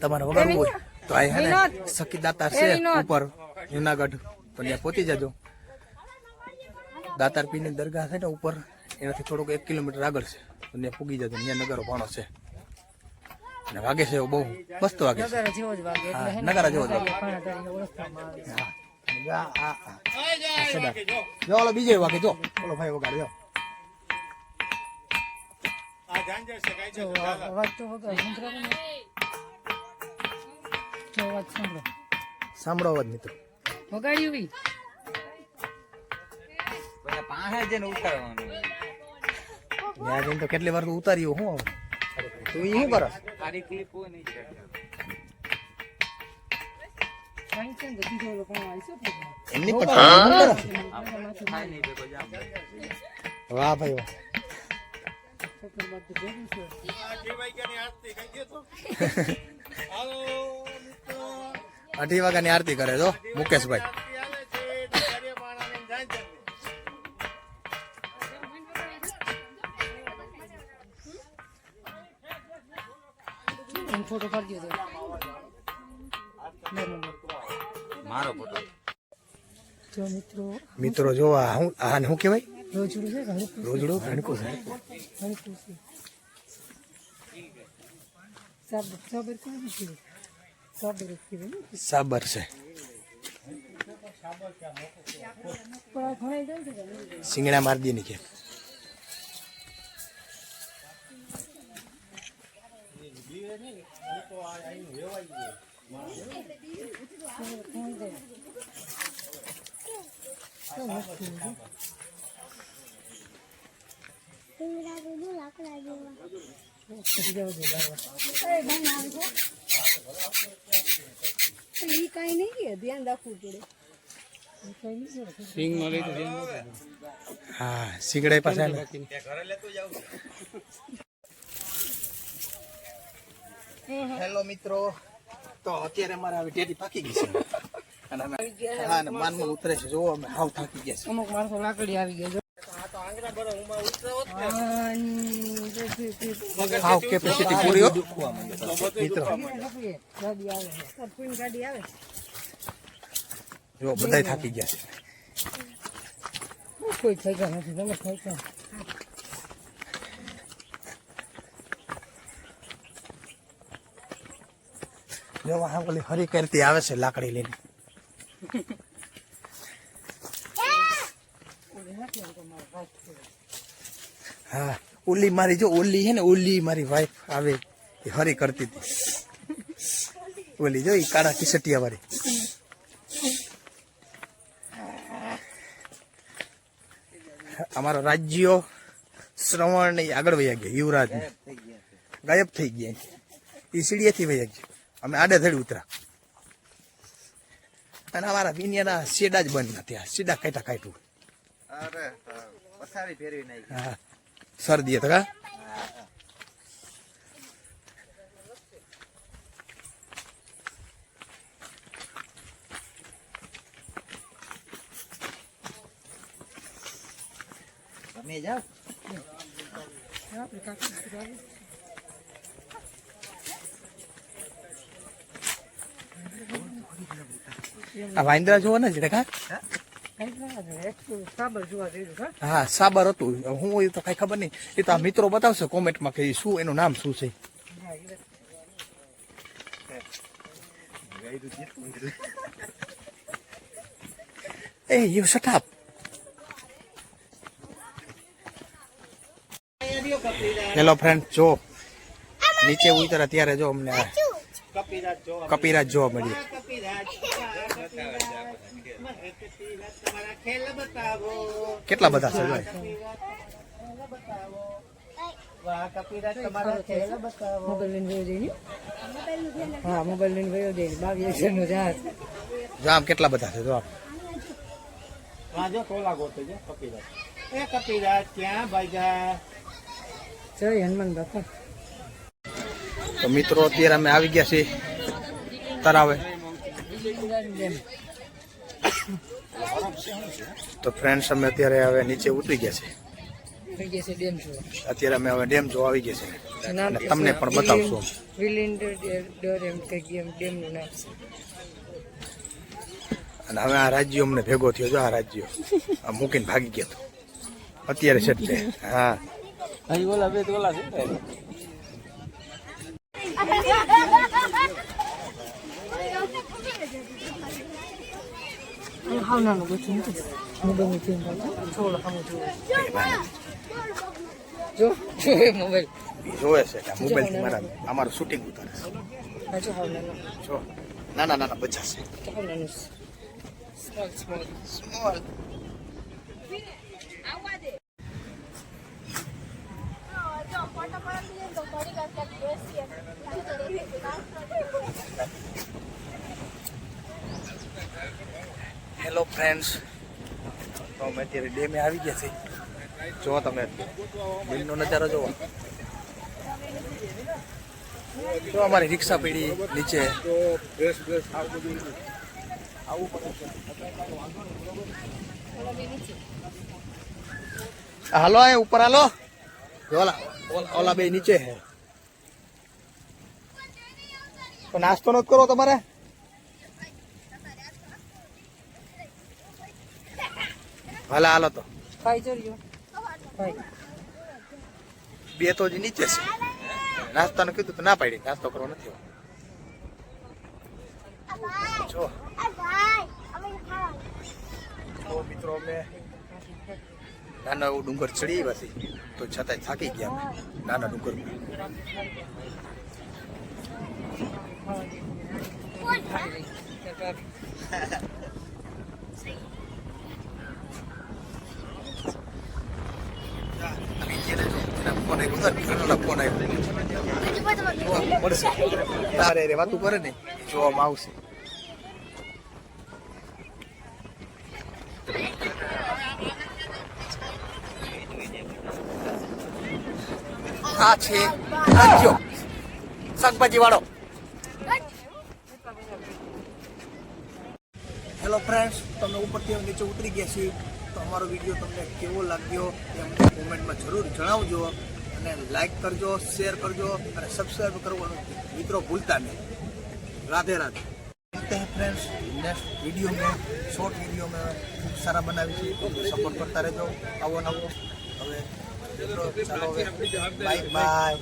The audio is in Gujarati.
તમારે વગાડવું હોય. તો આ હે ને સખી દાતાર છે ઉપર જુનાગઢ. તો ત્યાં પહોંચી જજો. દાતાર પીને દરગાહ છે ને ઉપર એનાથી થોડુંક એક કિલોમીટર આગળ છે. તો ત્યાં પૂગી જજો. ત્યાં નગરો ભાણો છે. અને વાગે છે એવો બહુ. મસ્ત વાગે છે. નગારા જેવો જ વાગે જ. પાણા ઓલો બીજો વાગે જો. ઓલો ભાઈ વગાડે જો. અવાજ સાંભળો. સાંભળો અવાજ મિત્રો. વગાડ્યું બી પાસે જઈને ઉતારવાનું. ત્યાં જઈને તો કેટલી વાર તો ઉતાર્યું હું તું શું કરો? તારી ક્લિપ હોય નહીં. એમની પણ વાહ ભાઈ વાહ. છે. અઢી વાગ્યાની આરતી કરે મુકેશભાઈ. ફોટો તો. મારો ફોટો. જો મિત્રો મિત્રો જો આ હું આને શું કહેવાય? રોજડું છે ઘણું રોજડું ભણકું છે ઘણું ખુશી સાબર સાબર કોણ છે? સાબર છે. સિંગડા મારી દે ની કે પછી જવા દે બારવા. નહીં ધ્યાન રાખવું પડે કઈ હેલો મિત્રો. તો અત્યારે મારે આવી ડેરી પાકી ગઈ છે. અને માનમાં ઉતરે છે. અમે હાવ થાકી ગયા અમુક માણસો લાકડી આવી ગયા હાવ જો, બધાય થાકી ગયા છે. કોઈ થઈ ગયા નથી તમે થઈ ગયા જો હરી કરતી આવે છે લાકડી લઈને. હા, ઓલી મારી જો ઓલી છે ને, ઓલી મારી વાઈફ આવે, એ હરી કરતી હતી. ઓલી જો એ કાળા કિસટિયા વાળી અમારો રાજ્યો શ્રવણ ને આગળ વયા ગયા યુવરાજ ગાયબ થઈ ગયા એ સીડીએથી વયા ગયા. અમે આડે ધડી ઉતરા અને અમારા વિનિયાના સેડા જ બંધ નથી આ સીડા કાઢા કાઢ્યું. અરે પથારી ફેરવી નાખી. શરદી તો કા? તમે જાઓ. આ વાંદરા જોવો ને જડે કા હા, સાબર હતું. હું એ તો કઈ ખબર નહીં. એ તો આ મિત્રો બતાવશે કોમેન્ટમાં કે શું, એનું નામ શું છે. એ you shut up hello friend જો. નીચે ઉતરા ત્યારે જો અમને કપિરાજ જોવા મળ્યું. કેટલા બધા છે ભાઈ મોબાઈલ લઈને વયો જઈને હા મોબાઈલ લઈને વયો જઈને બાવીસ હજાર નો જહાજ જો આમ. કેટલા બધા છે જો એ કપિરાજ ક્યાં ભાગ્યા જય હનુમાન બાપા. તો મિત્રો અત્યારે અમે આવી ગયા છીએ તરાવે. તો ફ્રેન્ડ્સ અમે અત્યારે હવે નીચે ઉતરી ગયા છે છે અત્યારે અમે હવે ડેમ જોવા આવી ગયા છે તમને પણ બતાવશું છે. અને હવે આ રાજ્યો અમને ભેગો થયો જો આ રાજ્યો. આ મૂકીને ભાગી ગયો તો. અત્યારે છે જ તે હા હાવ નાનું બચ્ચું નથી મોબાઈલની ફિલ્મ થોડો સામું જોવે જો જો એ મોબાઈલ ઈ જોવે છે કે મોબાઈલ મારા અમારું શૂટિંગ ઉતારે છે હા જો ના ના ના ના બચા છે તો હાવ નાનું small small small hello friends તો અમે અત્યારે ડેમે આવી ગયા છે. જો તમે. બિલનો નજારો જુઓ. જો અમારી રિક્ષા પીડી નીચે. હાલો એ ઉપર હાલો. ઓલા- ઓલા બે નીચે હે તો નાસ્તો નથી કરો તમારે? હાલા હાલો તો. બે તો જ નીચે છે. નાસ્તાનું કીધું તો ના પાડી. નાસ્તો કરવો નથી જો. મિત્રો અમે નાના એવું ડુંગર ચડી પછી તો છતાંય થાકી ગયા નાના ડુંગર આવ્યો વાતું કરે ને જોવામાં આવશે આ છે શાકભાજી વાળો હેલો ફ્રેન્ડ્સ તમે ઉપરથી નીચે ઉતરી ગયા છીએ. તો અમારો વીડિયો તમને કેવો લાગ્યો એ અમને કોમેન્ટમાં જરૂર જણાવજો. અને લાઈક કરજો શેર કરજો અને સબસ્ક્રાઈબ કરવાનું મિત્રો ભૂલતા નહીં. રાધે રાધે. मिलते हैं फ्रेंड्स नेक्स्ट वीडियो में शॉर्ट वीडियो ખૂબ સારા બનાવી છે. સપોર્ટ કરતા રહેજો. આવો નવો. હવે ચાલો હવે. Bye bye